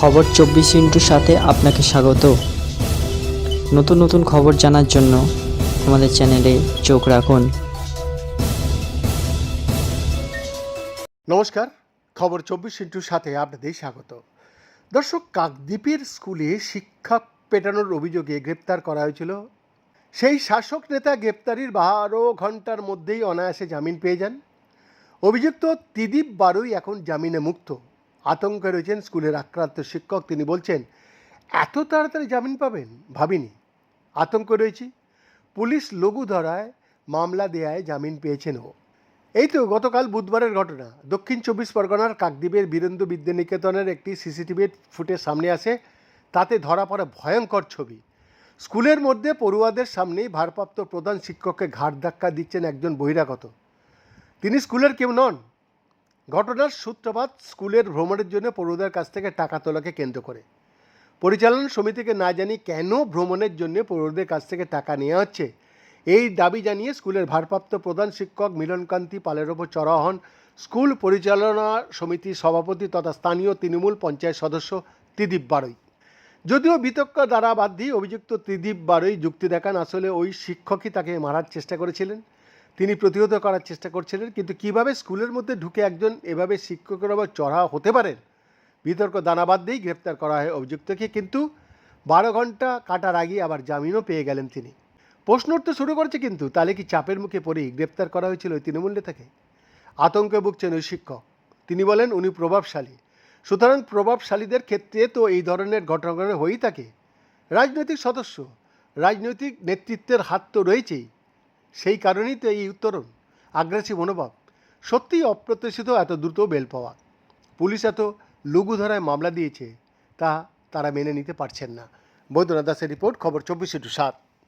খবর চব্বিশ ইন্টুর সাথে আপনাকে স্বাগত। নতুন নতুন খবর জানার জন্য আমাদের চ্যানেলে চোখ রাখুন। নমস্কার, খবর চব্বিশ ইন্টুর সাথে আপনাদের স্বাগত। দর্শক, কাকদ্বীপের স্কুলে শিক্ষা পেটানোর অভিযোগে গ্রেপ্তার করা হয়েছিল। সেই শাসক নেতা গ্রেপ্তারির বারো ঘণ্টার মধ্যেই অনায়াসে জামিন পেয়ে যান। অভিযুক্ত ত্রিদীপ বারুই এখন জামিনে মুক্ত। আতঙ্কে রয়েছেন স্কুলের আক্রান্ত শিক্ষক। তিনি বলছেন, এত তাড়াতাড়ি জামিন পাবেন? ভাবিনি। আতঙ্ক রয়েছি। পুলিশ লঘু ধরায় মামলা দেয়ায় জামিন পেয়েছেন ও। এই তো গতকাল বুধবারের ঘটনা। দক্ষিণ চব্বিশ পরগনার কাকদ্বীপের বীরেন্দ্র বিদ্যানিকেতনের একটি সিসিটিভি ফুটেজ সামনে আসে। তাতে ধরা পড়ে ভয়ঙ্কর ছবি। স্কুলের মধ্যে পড়ুয়াদের সামনেই ভারপ্রাপ্ত প্রধান শিক্ষককে ঘাট ধাক্কা দিচ্ছেন একজন বহিরাগত। তিনি স্কুলের কেউ নন। ঘটনার সূত্রপাত স্কুলের ভ্রমণের জন্য পড়ুয়াদের কাছ থেকে টাকা তোলাকে কেন্দ্র করে। পরিচালন সমিতিকে না জানি কেন ভ্রমণের জন্য পড়ুয়াদের কাছ থেকে টাকা নেওয়া হচ্ছে, এই দাবি জানিয়ে স্কুলের ভারপ্রাপ্ত প্রধান শিক্ষক মিলনকান্তি পালের ওপর চড়া হন স্কুল পরিচালনা সমিতির সভাপতি তথা স্থানীয় তৃণমূল পঞ্চায়েত সদস্য ত্রিদীপ বারৈ যদিও বিতর্ক দ্বারা বাদ দিয়ে অভিযুক্ত ত্রিদীপ বারৈ যুক্তি দেখান, আসলে ওই শিক্ষকই তাকে মারার চেষ্টা করেছিলেন। তিনি প্রতিহত করার চেষ্টা করছিলেন, কিন্তু কীভাবে স্কুলের মধ্যে ঢুকে একজন এভাবে শিক্ষকের ওপর চড়া হতে পারেন বিতর্ক দানাবাদ দিয়েই গ্রেপ্তার করা হয় অভিযুক্তকে, কিন্তু বারো ঘণ্টা কাটার আগে আবার জামিনও পেয়ে গেলেন তিনি। প্রশ্ন উঠতে শুরু করেছে কিন্তু, তাহলে কি চাপের মুখে পড়েই গ্রেপ্তার করা হয়েছিল ওই তৃণমূল নেতাকে? আতঙ্কে ভুগছেন ওই শিক্ষক। তিনি বলেন, উনি প্রভাবশালী। সুতরাং প্রভাবশালীদের ক্ষেত্রে তো এই ধরনের ঘটনা হয়েই থাকে। রাজনৈতিক সদস্য, রাজনৈতিক নেতৃত্বের হাত তো রয়েছেই। সেই কারণেই তো এই উত্তরণ, আগ্রাসী মনোভাব। সত্যিই অপ্রত্যাশিত এত দ্রুত বেল পাওয়া। পুলিশ এত লঘু ধরায় মামলা দিয়েছে, তা তারা মেনে নিতে পারছেন না। বৈদ্যনাথ দাসের রিপোর্ট, খবর চব্বিশ টু সাত।